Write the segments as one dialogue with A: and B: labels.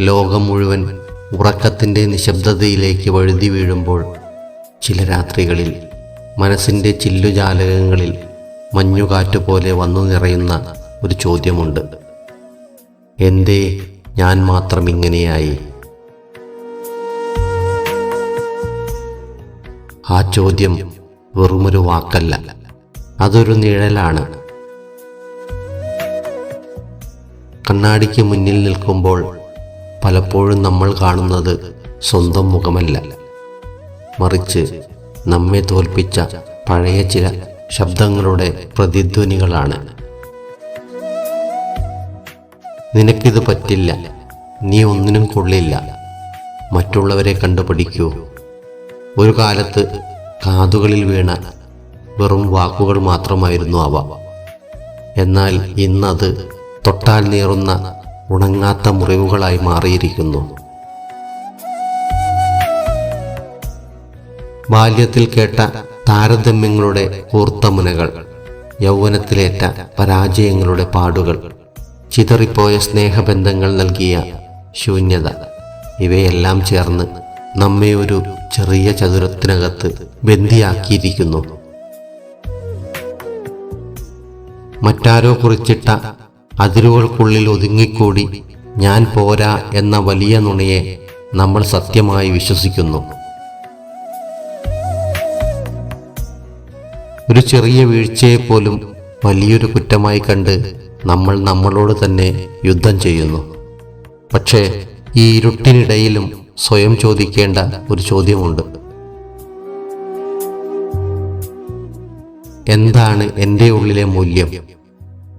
A: ലോകം മുഴുവൻ ഉറക്കത്തിന്റെ നിശബ്ദതയിലേക്ക് വഴുതി വീഴുമ്പോൾ ചില രാത്രികളിൽ മനസ്സിന്റെ ചില്ലുജാലകങ്ങളിൽ മഞ്ഞുകാറ്റ് പോലെ വന്നു നിറയുന്ന ഒരു ചോദ്യമുണ്ട്. എന്തേ ഞാൻ മാത്രം ഇങ്ങനെയായി? ആ ചോദ്യം വെറുമൊരു വാക്കല്ല. അതൊരു നിഴലാണ്. കണ്ണാടിക്ക് മുന്നിൽ നിൽക്കുമ്പോൾ പലപ്പോഴും നമ്മൾ കാണുന്നത് സ്വന്തം മുഖമല്ല. മറിച്ച് നമ്മെ തോൽപ്പിച്ച പഴയ ചില ശബ്ദങ്ങളുടെ പ്രതിധ്വനികളാണ്. നിനക്കിത് പറ്റില്ല. നീ ഒന്നിനും കൊള്ളില്ല. മറ്റുള്ളവരെ കണ്ടുപിടിക്കൂ. ഒരു കാലത്ത് കാതുകളിൽ വീണ വെറും വാക്കുകൾ മാത്രമായിരുന്നു അവ. എന്നാൽ ഇന്നത് തൊട്ടാൽ നീറുന്ന ഉണങ്ങാത്ത മുറിവുകളായി മാറിയിരിക്കുന്നു. ബാല്യത്തിൽ കേട്ട താരതമ്യങ്ങളുടെ കൂർത്ത മുനകൾ യൗവനത്തിലേറ്റ പരാജയങ്ങളുടെ പാടുകൾ ചിതറിപ്പോയ സ്നേഹബന്ധങ്ങൾ നൽകിയ ശൂന്യത ഇവയെല്ലാം ചേർന്ന് നമ്മെ ഒരു ചെറിയ ചതുരത്തിനകത്ത് ബന്ധിയാക്കിയിരിക്കുന്നു. മറ്റാരോ കുറിച്ചിട്ട അതിരുകൾക്കുള്ളിൽ ഒതുങ്ങിക്കൂടി ഞാൻ പോരാ എന്ന വലിയ നുണയെ നമ്മൾ സത്യമായി വിശ്വസിക്കുന്നു. ഒരു ചെറിയ വീഴ്ചയെപ്പോലും വലിയൊരു കുറ്റമായി കണ്ട് നമ്മൾ നമ്മളോട് തന്നെ യുദ്ധം ചെയ്യുന്നു. പക്ഷേ ഈ ഇരുട്ടിനിടയിലും സ്വയം ചോദിക്കേണ്ട ഒരു ചോദ്യമുണ്ട്. എന്താണ് എന്റെ ഉള്ളിലെ മൂല്യം?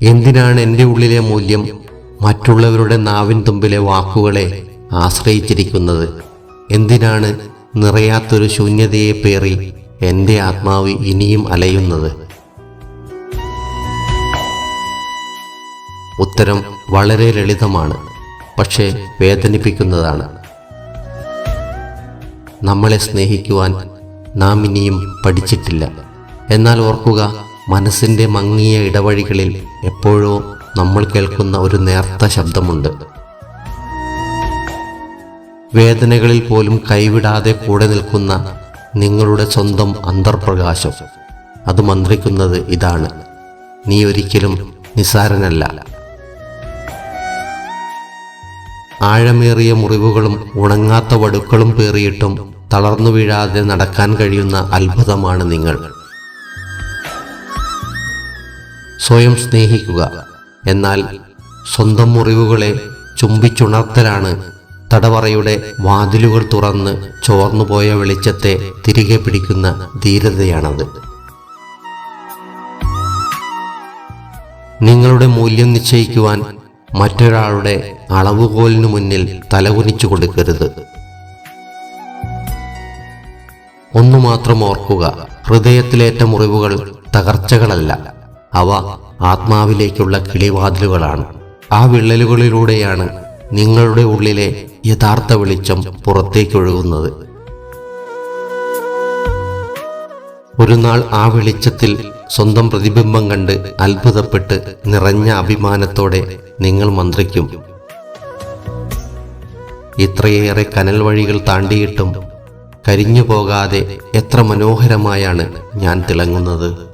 A: എന്തിനാണ് എന്റെ ഉള്ളിലെ മൂല്യം മറ്റുള്ളവരുടെ നാവിൻ തുമ്പിലെ വാക്കുകളെ ആശ്രയിച്ചിരിക്കുന്നത്? എന്തിനാണ് നിറയാത്തൊരു ശൂന്യതയെ പേറി എന്റെ ആത്മാവ് ഇനിയും അലയുന്നത്? ഉത്തരം വളരെ ലളിതമാണ് പക്ഷേ വേദനിപ്പിക്കുന്നതാണ്. നമ്മളെ സ്നേഹിക്കുവാൻ നാം ഇനിയും പഠിച്ചിട്ടില്ല. എന്നാൽ ഓർക്കുക മനസ്സിന്റെ മങ്ങിയ ഇടവഴികളിൽ എപ്പോഴോ നമ്മൾ കേൾക്കുന്ന ഒരു നേർത്ത ശബ്ദമുണ്ട്. വേദനകളിൽ പോലും കൈവിടാതെ കൂടെ നിൽക്കുന്ന നിങ്ങളുടെ സ്വന്തം അന്തർപ്രകാശം. അത് മന്ത്രിക്കുന്നത് ഇതാണ്. നീ ഒരിക്കലും നിസാരനല്ല ആഴമേറിയ മുറിവുകളും ഉണങ്ങാത്ത വടുക്കളും പേറിയിട്ടും തളർന്നു വീഴാതെ നടക്കാൻ കഴിയുന്ന അത്ഭുതമാണ് നിങ്ങൾ. സ്വയം സ്നേഹിക്കുക. എന്നാൽ സ്വന്തം മുറിവുകളെ ചുംബിച്ചുണർത്തലാണ് തടവറയുടെ വാതിലുകൾ തുറന്ന് ചോർന്നുപോയ വെളിച്ചത്തെ തിരികെ പിടിക്കുന്ന ധീരതയാണത്. നിങ്ങളുടെ മൂല്യം നിശ്ചയിക്കുവാൻ മറ്റൊരാളുടെ അളവുകോലിനു മുന്നിൽ തലകുനിച്ചു കൊടുക്കരുത്. ഒന്നു മാത്രം ഓർക്കുക ഹൃദയത്തിലേറ്റ മുറിവുകൾ തകർച്ചകളല്ല. അവ ആത്മാവിലേക്കുള്ള കിളിവാതിലുകളാണ്. ആ വിള്ളലുകളിലൂടെയാണ് നിങ്ങളുടെ ഉള്ളിലെ യഥാർത്ഥ വെളിച്ചം പുറത്തേക്കൊഴുകുന്നത്. ഒരു നാൾ ആ വെളിച്ചത്തിൽ സ്വന്തം പ്രതിബിംബം കണ്ട് അത്ഭുതപ്പെട്ട് നിറഞ്ഞ അഭിമാനത്തോടെ നിങ്ങൾ മന്ത്രിക്കും. ഇത്രയേറെ കനൽ വഴികൾ താണ്ടിയിട്ടും കരിഞ്ഞു പോകാതെ എത്ര മനോഹരമായാണ് ഞാൻ തിളങ്ങുന്നത്.